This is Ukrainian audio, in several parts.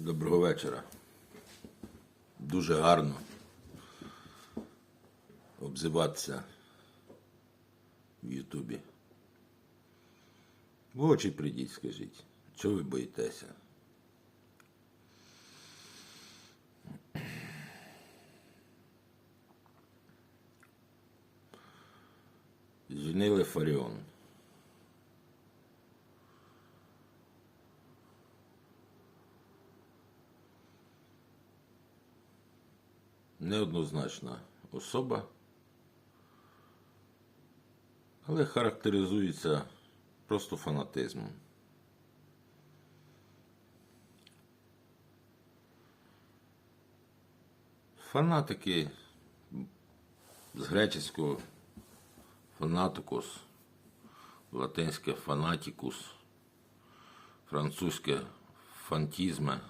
Доброго вечора. Дуже гарно обзиватися в Ютубі. В очі прийдіть, скажіть, чого ви боїтеся? Звільнили Фаріон. Неоднозначна особа, але характеризується просто фанатизмом. Фанатики з греческого фанатикус, латинське фанатікус, французьке фантізме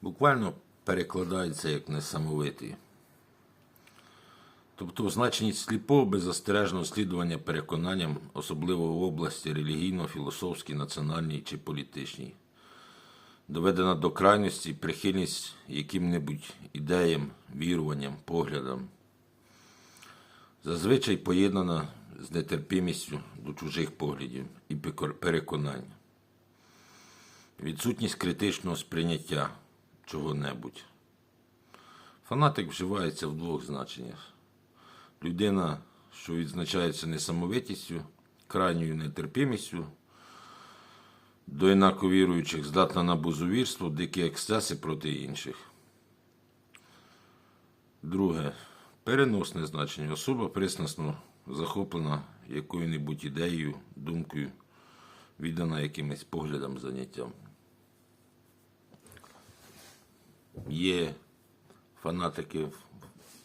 буквально перекладається як несамовитий. Тобто значність сліпого беззастережного слідування переконанням, особливо в області релігійно-філософській, національній чи політичній, доведена до крайності прихильність яким-небудь ідеям, віруванням, поглядам, зазвичай поєднана з нетерпімістю до чужих поглядів і переконань, відсутність критичного сприйняття чого-небудь. Фанатик вживається в двох значеннях. Людина, що відзначається несамовитістю, крайньою нетерпімістю, до інако віруючих здатна на бузовірство, дикі ексцеси проти інших. Друге. Переносне значення. Особа приснасно захоплена якою-небудь ідеєю, думкою, віддана якимось поглядам, заняттям. Є фанатики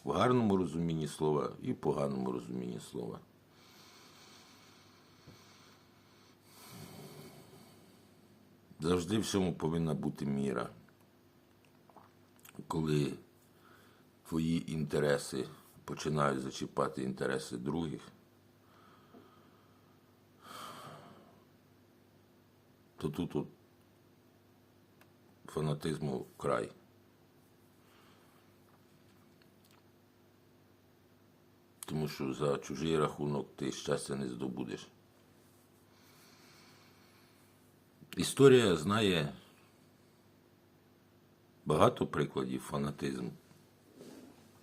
в гарному розумінні слова і в поганому розумінні слова. Завжди всьому повинна бути міра. Коли твої інтереси починають зачіпати інтереси других, то тут от фанатизму край. Тому що за чужий рахунок ти щастя не здобудеш. Історія знає багато прикладів фанатизму.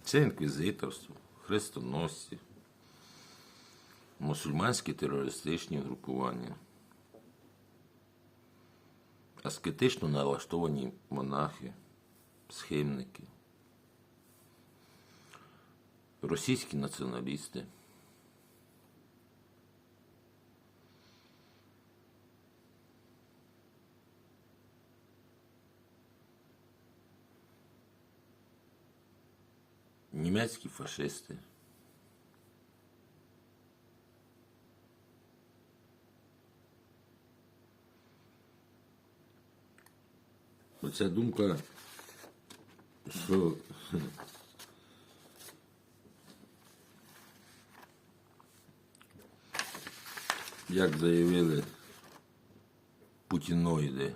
Це інквізиторство, хрестоносці, мусульманські терористичні групування, аскетично налаштовані монахи, схимники. Російські націоналісти. Німецькі фашисти. Оця думка, що як заявили путіноїди,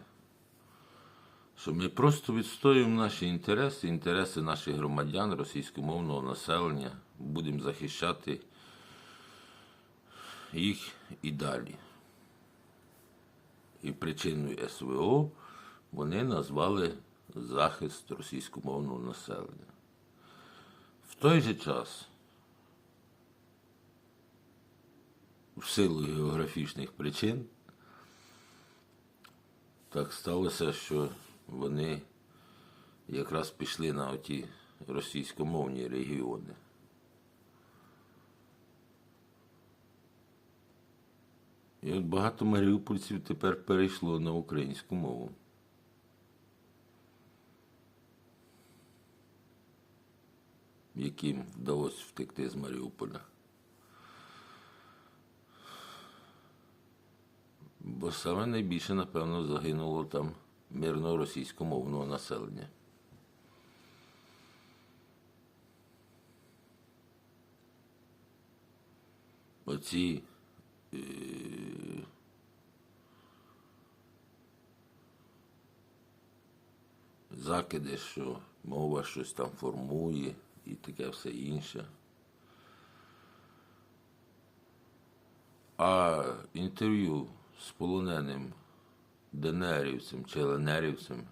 що ми просто відстоюємо наші інтереси, інтереси наших громадян, російськомовного населення, будемо захищати їх і далі. І причиною СВО вони назвали захист російськомовного населення. В той же час в силу географічних причин так сталося, що вони якраз пішли на оті російськомовні регіони. І от багато маріупольців тепер перейшло на українську мову. Яким вдалося втекти з Маріуполя. Бо саме найбільше, напевно, загинуло там мирного російськомовного населення. Оці е, закиди, що мова щось там формує і таке все інше. А інтерв'ю з полоненим денерівцем чи ленерівцем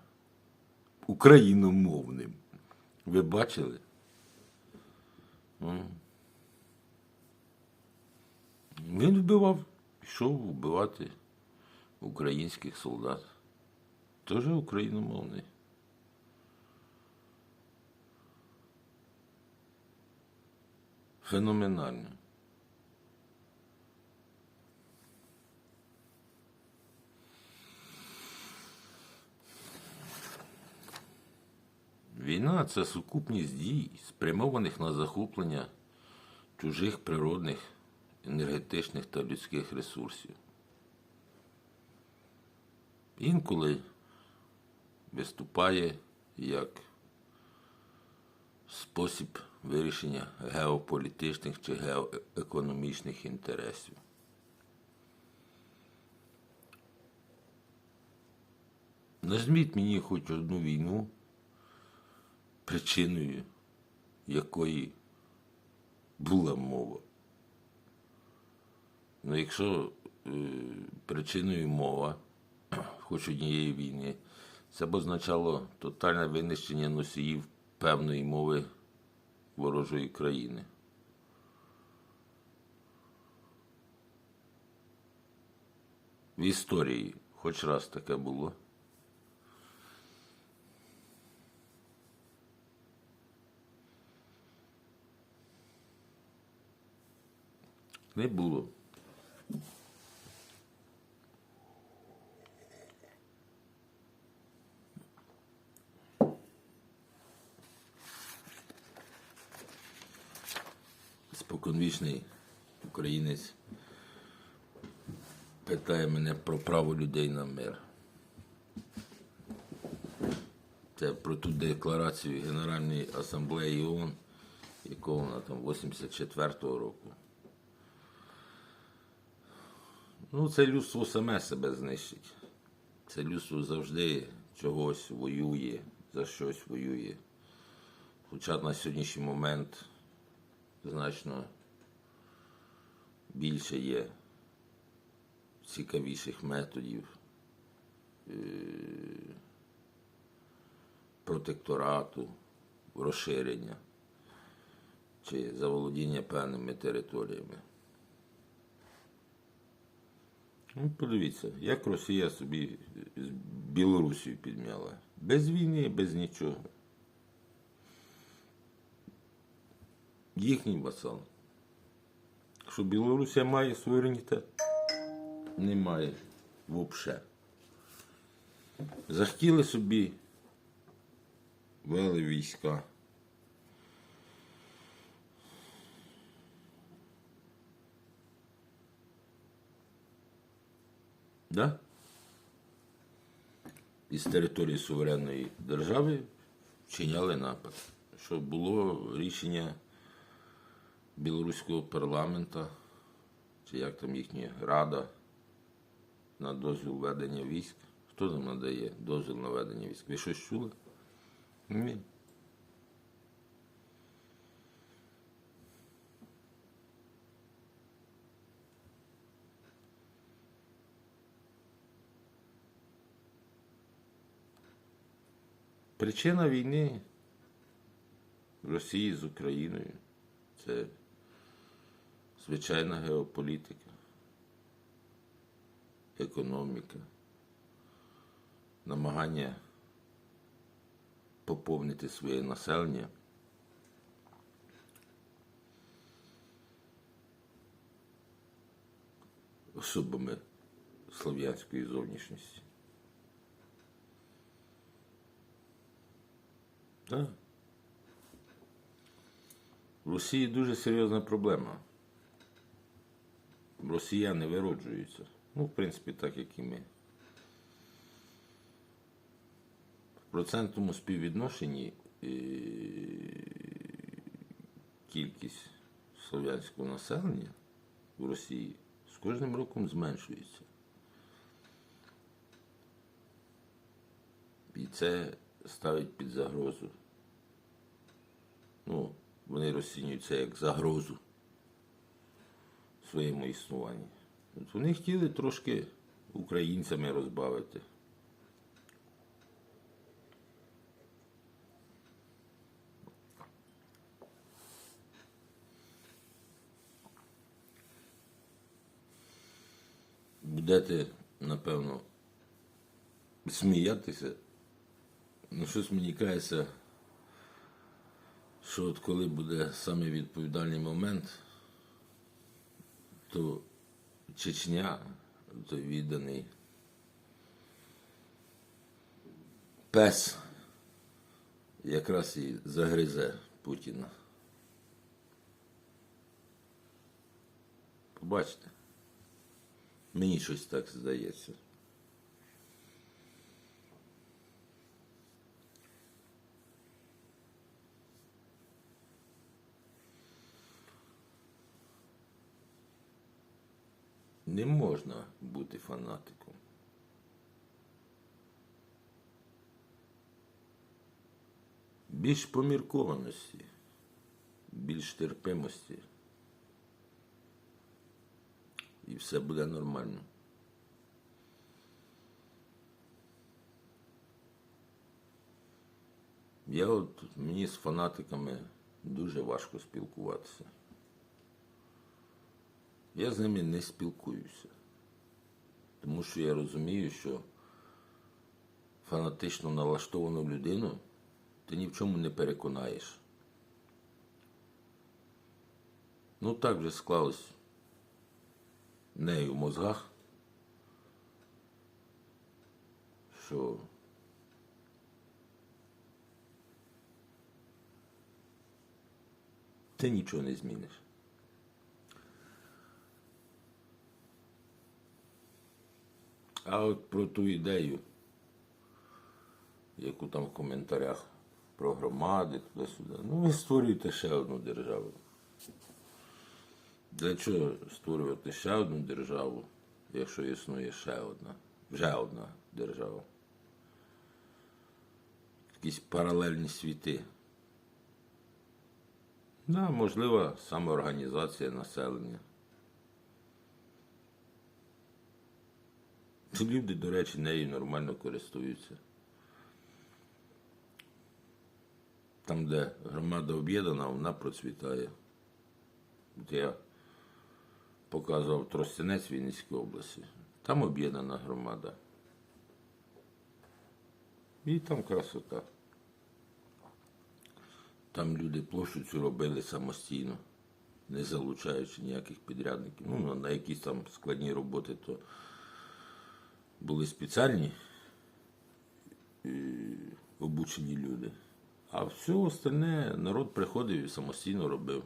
україномовним. Ви бачили? Він вбивав, пішов вбивати українських солдат. Теж україномовний. Феноменально. Війна це сукупність дій, спрямованих на захоплення чужих природних, енергетичних та людських ресурсів. Інколи виступає як спосіб вирішення геополітичних чи геоекономічних інтересів. Назвіть мені хоч одну війну, причиною якої була мова. Ну, якщо е, причиною мова хоч однієї війни, це б означало тотальне винищення носіїв певної мови ворожої країни. В історії хоч раз таке було. Не було. Споконвічний українець питає мене про право людей на мир. Це про ту декларацію Генеральної асамблеї ООН, яку вона там 84-го року. Ну, це людство саме себе знищить. Це людство завжди чогось воює, за щось воює. Хоча на сьогоднішній момент значно більше є цікавіших методів е, протекторату, розширення чи заволодіння певними територіями. Ну, подивіться, як Росія собі з Білорусію підмяла. Без війни, без нічого. Їхній васал. Що Білорусія має суверенітет? Немає взагалі. Захотіли собі вели війська. Да? Із території суверенної держави вчиняли напад. Що було рішення білоруського парламента, чи як там їхня рада на дозвіл ведення військ. Хто там надає дозвіл на ведення військ? Ви щось чули? Ні. Причина війни Росії з Україною це звичайна геополітика, економіка, намагання поповнити своє населення. Особами слов'янської зовнішності. Так. В Росії дуже серйозна проблема. Росіяни вироджуються. Ну, в принципі, так, як і ми. В процентному співвідношенні е, кількість слов'янського населення в Росії з кожним роком зменшується. І це ставить під загрозу. Ну, вони розцінюють це як загрозу своєму існуванні. От вони хотіли трошки українцями розбавити. Будете, напевно, сміятися. Ну, щось мені кається, що от коли буде саме відповідальний момент, то Чечня, той відданий пес, якраз і загризе Путіна. Побачите, мені щось так здається. Не можна бути фанатиком. Більш поміркованості, більш терпимості. І все буде нормально. Я от мені з фанатиками дуже важко спілкуватися. Я з ними не спілкуюся. Тому що я розумію, що фанатично налаштовану людину ти ні в чому не переконаєш. Ну так вже склалось нею в мозгах, що ти нічого не зміниш. А от про ту ідею, яку там в коментарях про громади, туди-сюди. Ну, ви створюєте ще одну державу. Для чого створювати ще одну державу, якщо існує ще одна, вже одна держава? Якісь паралельні світи. Да, можливо, самоорганізація населення. Люди, до речі, нею нормально користуються. Там, де громада об'єднана, вона процвітає. От я показував Тростянець Вінницької області. Там об'єднана громада. І там красота. Там люди площу цю робили самостійно, не залучаючи ніяких підрядників. Ну, на якісь там складні роботи, то були спеціальні е, обучені люди. А все остальне народ приходив і самостійно робив.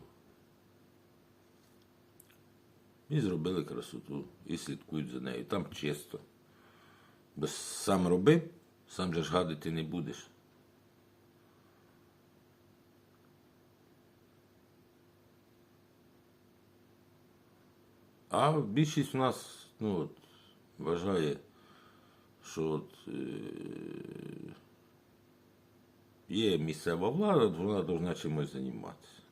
І зробили красоту, і слідкують за нею. Там чисто. Бо сам роби, сам же ж гадити не будеш. А більшість у нас ну, от, вважає, що от, е, є місцева влада, вона повинна чимось займатися.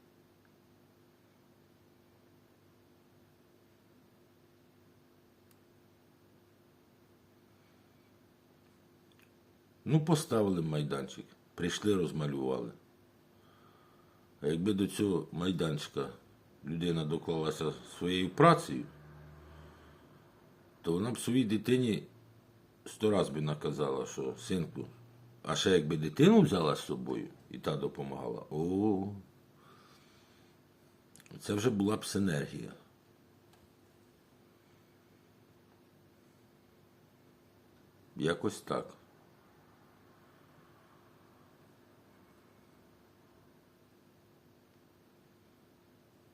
Ну, поставили майданчик, прийшли, розмалювали. А якби до цього майданчика людина доклалася своєю працею, то вона б своїй дитині сто раз би наказала, що синку, а ще якби дитину взяла з собою і та допомагала, о, це вже була б синергія. Якось так.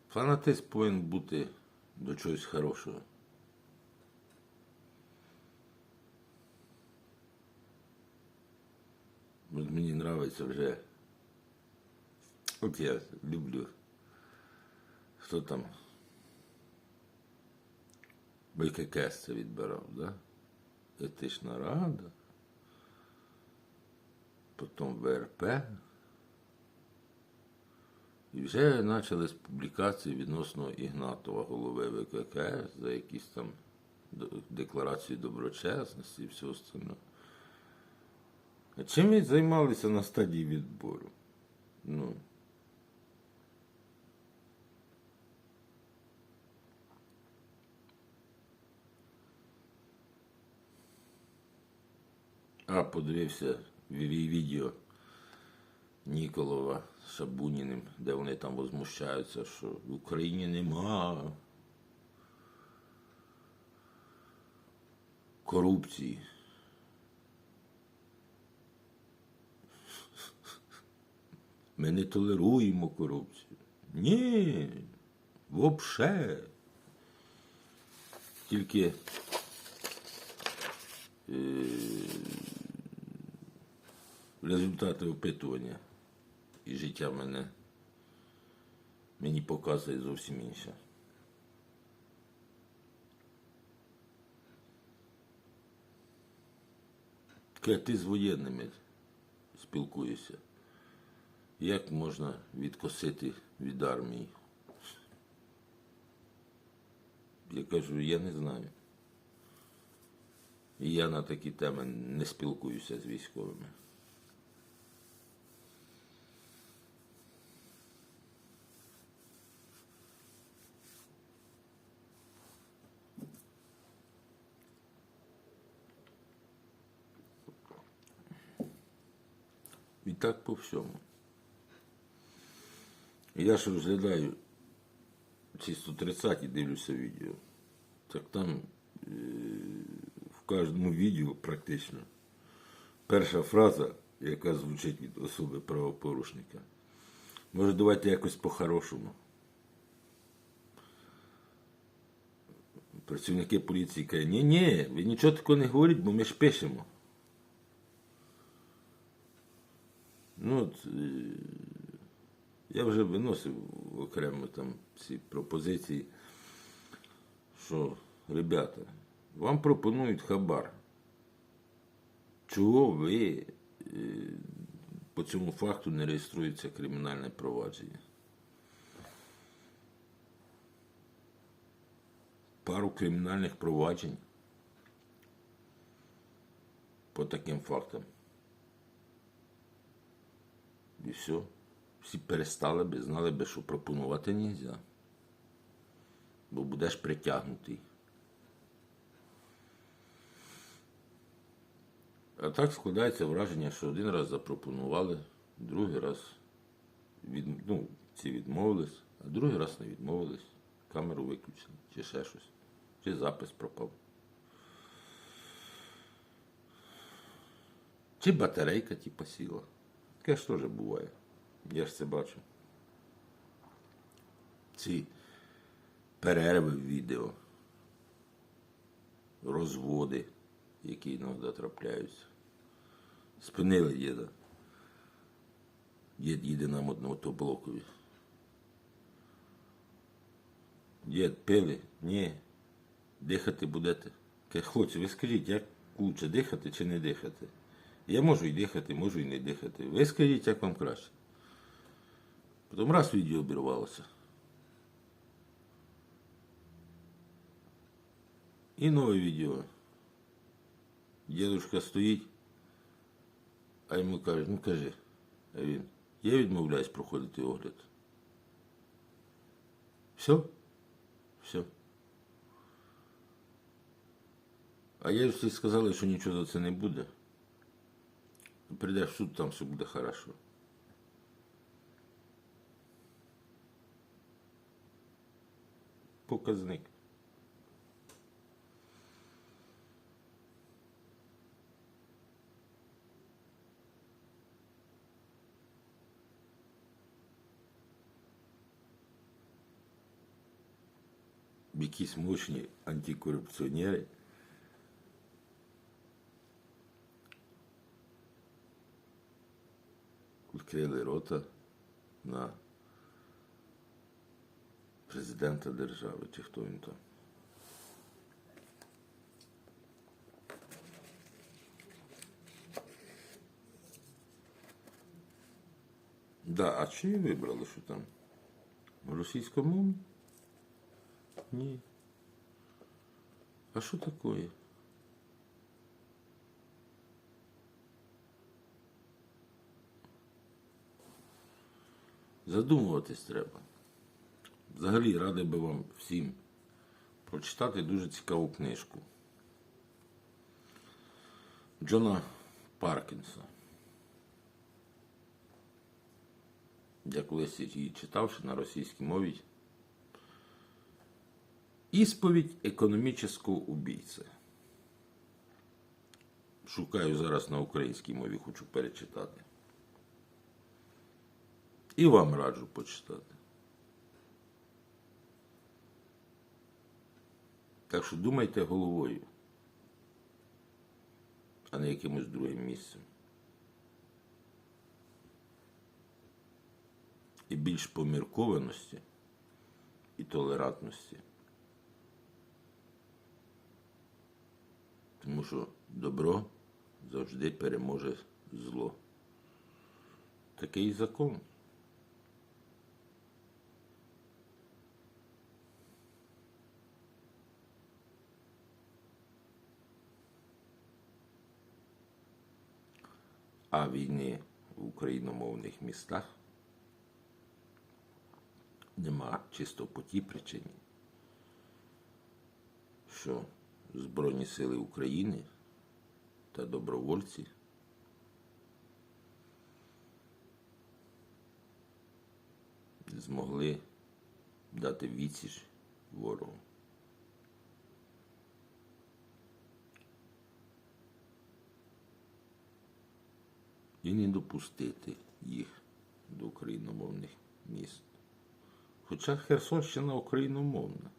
Фанатизм повинен бути до чогось хорошого. От мені подобається вже. От я люблю. Хто там? БККС це відбирав, да? Етична рада. потім ВРП. І вже почались публікації відносно Ігнатова, голови ВККС, за якісь там декларації доброчесності і все остальне. А чим ви займалися на стадії відбору? Ну. А, подивився відео Ніколова з Шабуніним, де вони там возмущаються, що в Україні нема корупції. Ми не толеруємо корупцію. Ні, вообще. Тільки е, результати опитування і життя мене мені показує зовсім інше. Ти з воєнними спілкуєшся. Як можна відкосити від армії? Я кажу, я не знаю. І я на такі теми не спілкуюся з військовими. І так по всьому. Я ж розглядаю ці 130 і дивлюся відео. Так там е, в кожному відео практично перша фраза, яка звучить від особи правопорушника. Може, давайте якось по-хорошому. Працівники поліції кажуть, ні, ні, ви нічого такого не говоріть, бо ми ж пишемо. Ну, от, е, я вже виносив окремо там ці пропозиції, що, ребята, вам пропонують хабар. Чого ви е, по цьому факту не реєструється кримінальне провадження? Пару кримінальних проваджень по таким фактам. І все. Всі перестали би, знали би, що пропонувати не можна. Бо будеш притягнутий. А так складається враження, що один раз запропонували, другий раз від, ну, ці відмовились, а другий раз не відмовились. Камеру виключили, чи ще щось, чи запис пропав. Чи батарейка типа сіла. Таке ж теж буває. Я ж це бачу. Ці перерви в відео, розводи, які іноді трапляються. Спинили діда. Дід їде нам одного. Дід, пили? Ні. Дихати будете? Хлопці, ви скажіть, як лучше дихати чи не дихати? Я можу і дихати, можу і не дихати. Ви скажіть, як вам краще. Потім раз відео обірвалося. І нове відео. Дідушка стоїть, а йому кажуть, ну кажи. А він, я відмовляюсь проходити огляд. Все? Все. А я всі сказали, що нічого за це не буде. Прийдеш в суд, там все буде хорошо. Показник. Якісь мощні антикорупціонери відкрили рота на президента держави, чи хто він там. Да, а чи вибрали, що там? Російськомовні? Ні. А що таке? Задумуватись треба. Взагалі радий би вам всім прочитати дуже цікаву книжку. Джона Паркінса. Я колись її читавши на російській мові. Ісповідь економічного убійця. Шукаю зараз на українській мові, хочу перечитати. І вам раджу почитати. Так що думайте головою, а не якимось другим місцем. І більш поміркованості і толерантності. Тому що добро завжди переможе зло. Такий закон. А війни в україномовних містах нема чисто по тій причині, що Збройні Сили України та добровольці змогли дати відсіч ворогу. І не допустити їх до україномовних міст. Хоча Херсонщина україномовна.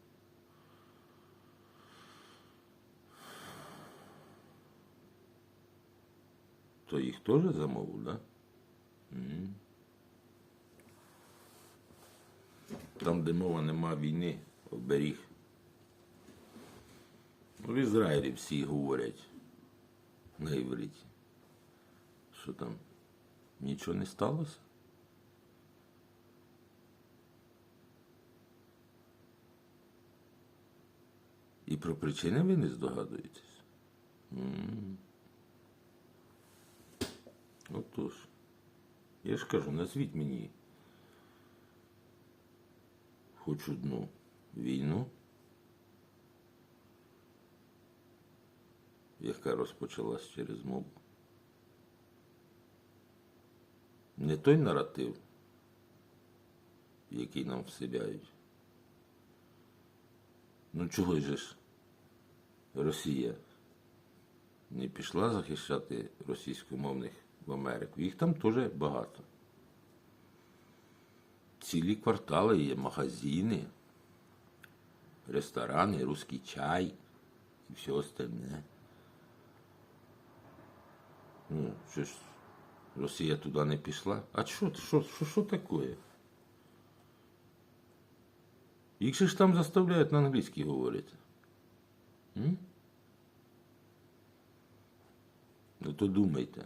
То їх теж замовив, да? Там, де мова нема війни, оберіг. Ну, В Ізраїлі всі говорять на івриті. Що там? Нічого не сталося? І про причини ви не здогадуєтесь? Отож. Я ж кажу, назвіть мені хоч одну війну, яка розпочалась через мову. Не той наратив, який нам вселяють. Ну чого ж Росія не пішла захищати російськомовних в Америку? Їх там теж багато. Цілі квартали є, магазини, ресторани, русський чай і все остальне. Ну, що ж, Росія туди не пішла? А що, що, що, що таке? Їх же ж там заставляють на англійській говорити. М? Ну то думайте.